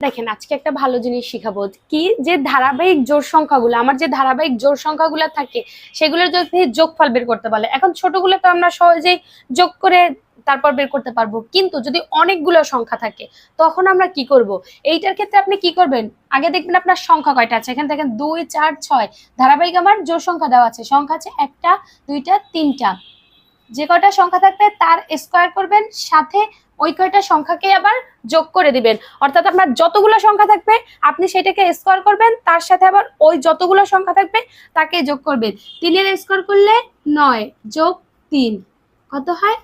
দেখেন, আজকে একটা ভালো জিনিস শিখাবো কি যে ধারাবাহিক জোর সংখ্যাগুলো, আমার যে ধারাবাহিক জোর সংখ্যাগুলো থাকে সেগুলোর যদি যোগফল বের করতে পারলে এখন ছোটগুলো তো আমরা সহজেই যোগ করে তারপর বের করতে পারব, কিন্তু যদি অনেকগুলো সংখ্যা থাকে, তখন আমরা কি করব? এইটার ক্ষেত্রে আপনি কি করবেন? আগে দেখবেন আপনার সংখ্যা কয়টা আছে, এখানে দেখেন দুই, চার, ছয়, ধারাবাহিক আমার জোর সংখ্যা দেওয়া আছে, সংখ্যা আছে একটা, দুইটা, তিনটা, যে কয়টা সংখ্যা থাকবে তার স্কোয়ার করবেন, সাথে ওই কয়টা সংখ্যাকে আবার যোগ করে দিবেন। অর্থাৎ আপনার যতগুলো সংখ্যা থাকবে, আপনি সেটাকে স্কোয়ার করবেন, তার সাথে আবার ওই যতগুলো সংখ্যা থাকবে, তাকে যোগ করবেন। তিনের স্কোয়ার করলে নয় যোগ তিন। কত হয়?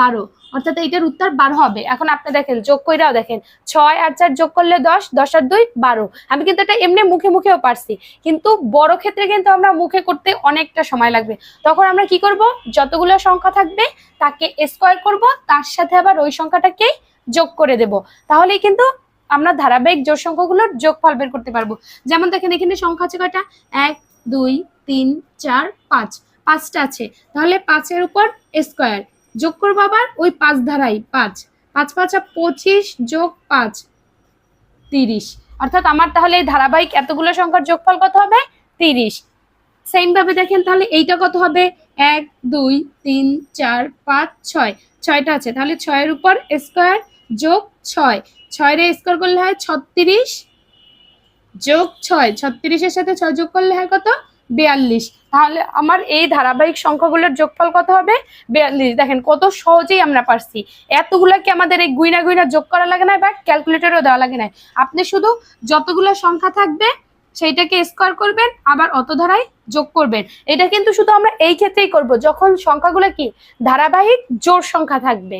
বারো। অর্থাৎ এইটার উত্তর বারো হবে। এখন আপনি দেখেন, যোগ কইরাও দেখেন, ছয় আর চার যোগ করলে দশ দশ আর দুই, বারো। আমি কিন্তু এটা এমনি মুখে মুখেও পারছি। কিন্তু বড় ক্ষেত্রে কিন্তু আমরা মুখে করতে অনেকটা সময় লাগবে। তখন আমরা কি করব? যতগুলো সংখ্যা থাকবে, তাকে স্কোয়ার করব, তার সাথে আবার ওই সংখ্যাটাকেই যোগ করে দেব। তাহলেই কিন্তু আমরা ধারাবাহিক জোর সংখ্যাগুলোর যোগফল বের করতে পারব। যেমন দেখেন, এখানে সংখ্যা আছে কয়টা? এক, দুই, তিন, চার, পাঁচ। পাঁচটা আছে। তাহলে পাঁচের উপর স্কোয়ার যোগ করব আবার ওই পাঁচ ধারাই, পাঁচ। পাঁচ, পাঁচা পঁচিশ যোগ পাঁচ, তিরিশ। অর্থাৎ আমার তাহলে এই ধারাবাহিক এতগুলো সংখ্যার যোগফল কত হবে? তিরিশ। ভাবে দেখেন তাহলে এইটা কত হবে? এক, দুই, তিন, চার, পাঁচ, ছয়। ছয়টা আছে। তাহলে ছয়ের উপর স্কোয়ার যোগ ছয়। ছয়ের স্কোয়ার করলে হয় ছত্রিশ যোগ ছয়। ছত্রিশের সাথে ছয় যোগ করলে হয় কত? বিয়াল্লিশ। তাহলে আমার এই ধারাবাহিক সংখ্যাগুলোর যোগফল কত হবে? বিয়াল্লিশ। দেখেন কত সহজেই আমরা পারছি। এতগুলোকে আমাদের এই গুইনা গুইনা যোগ করা লাগে না বা ক্যালকুলেটরও দেওয়া লাগে না আপনি শুধু যতগুলো সংখ্যা থাকবে সেইটাকে স্কোয়ার করবেন, আবার অত ধারায় যোগ করবেন। এটা কিন্তু শুধু আমরা এই ক্ষেত্রেই করব। যখন সংখ্যাগুলো কি? ধারাবাহিক জোর সংখ্যা থাকবে।